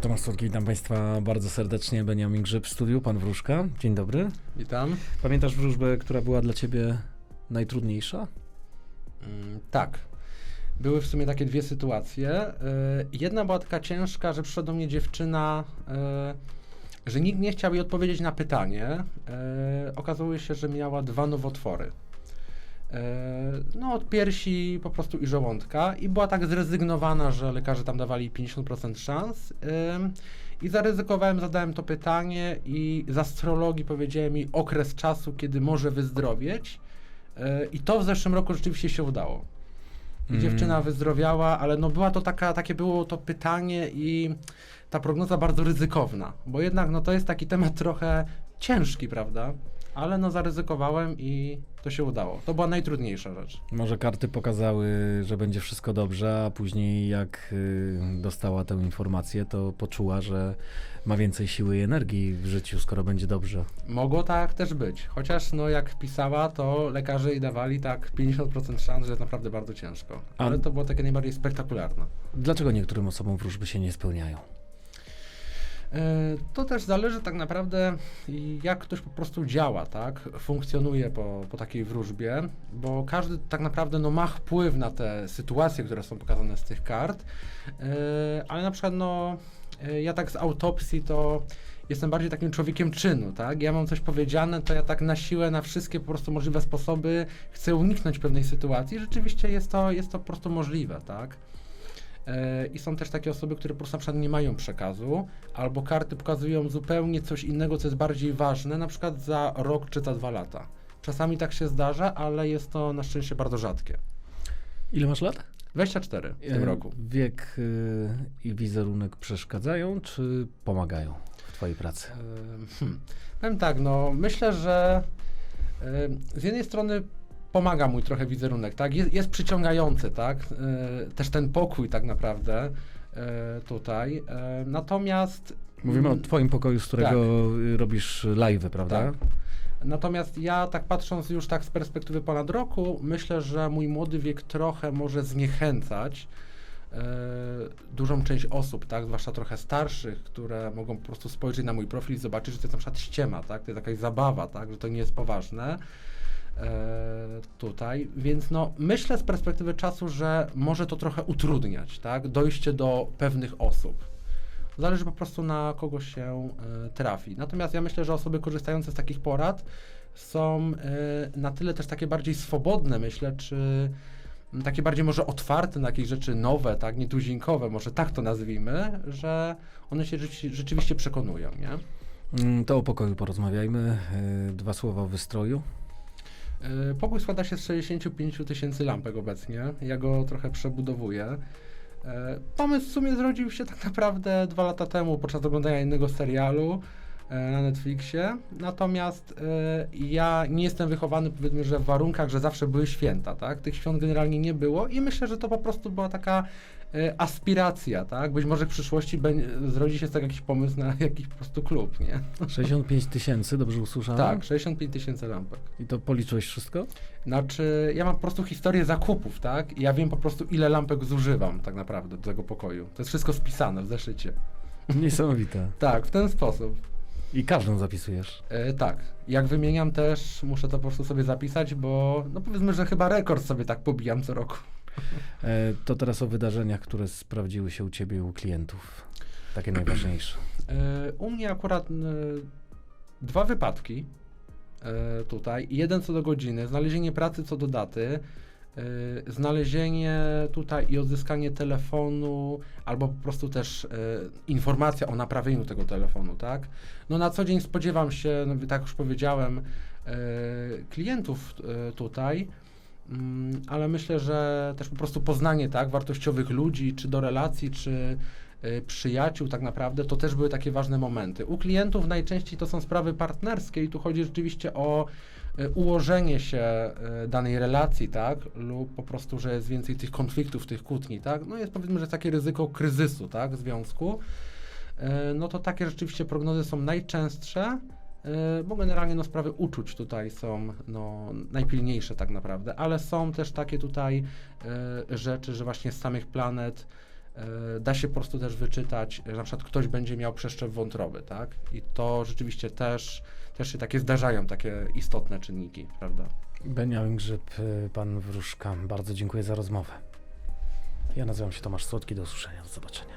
Tomasz Słodki, witam Państwa bardzo serdecznie. Beniamin Grzyb w studiu, Pan Wróżka. Dzień dobry. Witam. Pamiętasz wróżbę, która była dla Ciebie najtrudniejsza? Mm, tak. Były w sumie takie dwie sytuacje. Y, Jedna była taka ciężka, że przyszła do mnie dziewczyna, y, że nikt nie chciał jej odpowiedzieć na pytanie. Y, Okazało się, że miała dwa nowotwory. Y, No, od piersi po prostu i żołądka. I była tak zrezygnowana, że lekarze tam dawali 50% szans. I zaryzykowałem, zadałem to pytanie i z astrologii powiedziałem mi okres czasu, kiedy może wyzdrowieć. E, I to w zeszłym roku rzeczywiście się udało. I Mm. dziewczyna wyzdrowiała, ale no była to taka, takie było to pytanie i ta prognoza bardzo ryzykowna, bo jednak no to jest taki temat trochę ciężki, prawda? Ale no zaryzykowałem i to się udało. To była najtrudniejsza rzecz. Może karty pokazały, że będzie wszystko dobrze, a później jak y, dostała tę informację, to poczuła, że ma więcej siły i energii w życiu, skoro będzie dobrze. Mogło tak też być, chociaż no jak pisała, to lekarze jej dawali tak 50% szans, że jest naprawdę bardzo ciężko. A- Ale to było takie najbardziej spektakularne. Dlaczego niektórym osobom wróżby się nie spełniają? E, To też zależy tak naprawdę, jak ktoś po prostu działa, tak? Funkcjonuje po, po takiej wróżbie, bo każdy tak naprawdę no, ma wpływ na te sytuacje, które są pokazane z tych kart, E, ale na przykład no, e, ja tak z autopsji to jestem bardziej takim człowiekiem czynu, tak? Ja mam coś powiedziane, to ja tak na siłę, na wszystkie po prostu możliwe sposoby chcę uniknąć pewnej sytuacji. Rzeczywiście jest to, jest to po prostu możliwe, tak? E, I są też takie osoby, które po prostu na przykład nie mają przekazu, albo karty pokazują zupełnie coś innego, co jest bardziej ważne, na przykład za rok czy za dwa lata. Czasami tak się zdarza, ale jest to na szczęście bardzo rzadkie. Ile masz lat? 24 w tym E, roku. Wiek y, i wizerunek przeszkadzają, czy pomagają w Twojej pracy? E, Hmm. Powiem tak, no myślę, że e, z jednej strony pomaga mój trochę wizerunek, tak? Jest, jest przyciągający, tak? E, Też ten pokój tak naprawdę e, tutaj. E, Natomiast Mówimy o Twoim pokoju, z którego y, robisz live'y, prawda? Tak. Natomiast ja tak patrząc już tak z perspektywy ponad roku, myślę, że mój młody wiek trochę może zniechęcać e, dużą część osób, tak, zwłaszcza trochę starszych, które mogą po prostu spojrzeć na mój profil i zobaczyć, że to jest na przykład ściema, tak, to jest jakaś zabawa, tak, że to nie jest poważne tutaj, więc no myślę z perspektywy czasu, że może to trochę utrudniać, tak, dojście do pewnych osób. Zależy po prostu na kogo się e, trafi. Natomiast ja myślę, że osoby korzystające z takich porad są e, na tyle też takie bardziej swobodne, myślę, czy takie bardziej może otwarte na jakieś rzeczy nowe, tak, nietuzinkowe, może tak to nazwijmy, że one się rzeczy, rzeczywiście przekonują, nie? Mm, To o pokoju porozmawiajmy. Dwa słowa o wystroju. E, Pokój składa się z 65 tysięcy lampek obecnie. Ja go trochę przebudowuję. E, Pomysł w sumie zrodził się tak naprawdę dwa lata temu podczas oglądania innego serialu na Netflixie. Natomiast e, ja nie jestem wychowany powiedzmy, że w warunkach, że zawsze były święta, tak? Tych świąt generalnie nie było i myślę, że to po prostu była taka e, aspiracja, tak? Być może w przyszłości zrodzi się z tego jakiś pomysł na jakiś po prostu klub, nie? 65 tysięcy, dobrze usłyszałem? Tak, 65 tysięcy lampek. I to policzyłeś wszystko? Znaczy, ja mam po prostu historię zakupów, tak? I ja wiem po prostu, ile lampek zużywam tak naprawdę do tego pokoju. To jest wszystko spisane w zeszycie. Niesamowite. Tak, w ten sposób. I każdą zapisujesz. E, tak. Jak wymieniam też, muszę to po prostu sobie zapisać, bo no powiedzmy, że chyba rekord sobie tak pobijam co roku. E, to teraz o wydarzeniach, które sprawdziły się u Ciebie i u klientów. Takie najważniejsze. E, u mnie akurat e, dwa wypadki e, tutaj. Jeden co do godziny, znalezienie pracy co do daty, znalezienie tutaj i odzyskanie telefonu, albo po prostu też e, informacja o naprawieniu tego telefonu, tak? No na co dzień spodziewam się, no, tak już powiedziałem, e, klientów e, tutaj. Mm, ale myślę, że też po prostu poznanie tak, wartościowych ludzi, czy do relacji, czy y, przyjaciół tak naprawdę, to też były takie ważne momenty. U klientów najczęściej to są sprawy partnerskie i tu chodzi rzeczywiście o y, ułożenie się y, danej relacji, tak, lub po prostu, że jest więcej tych konfliktów, tych kłótni, tak, no jest powiedzmy, że takie ryzyko kryzysu, tak, związku, Y, no to takie rzeczywiście prognozy są najczęstsze, bo generalnie no, sprawy uczuć tutaj są no, najpilniejsze tak naprawdę, ale są też takie tutaj rzeczy, że właśnie z samych planet e, da się po prostu też wyczytać, że na przykład ktoś będzie miał przeszczep wątroby, tak? I to rzeczywiście też, też się takie zdarzają, takie istotne czynniki, prawda? Beniamin Grzyb, y, pan Wróżka, bardzo dziękuję za rozmowę. Ja nazywam się Tomasz Słodki, do usłyszenia, do zobaczenia.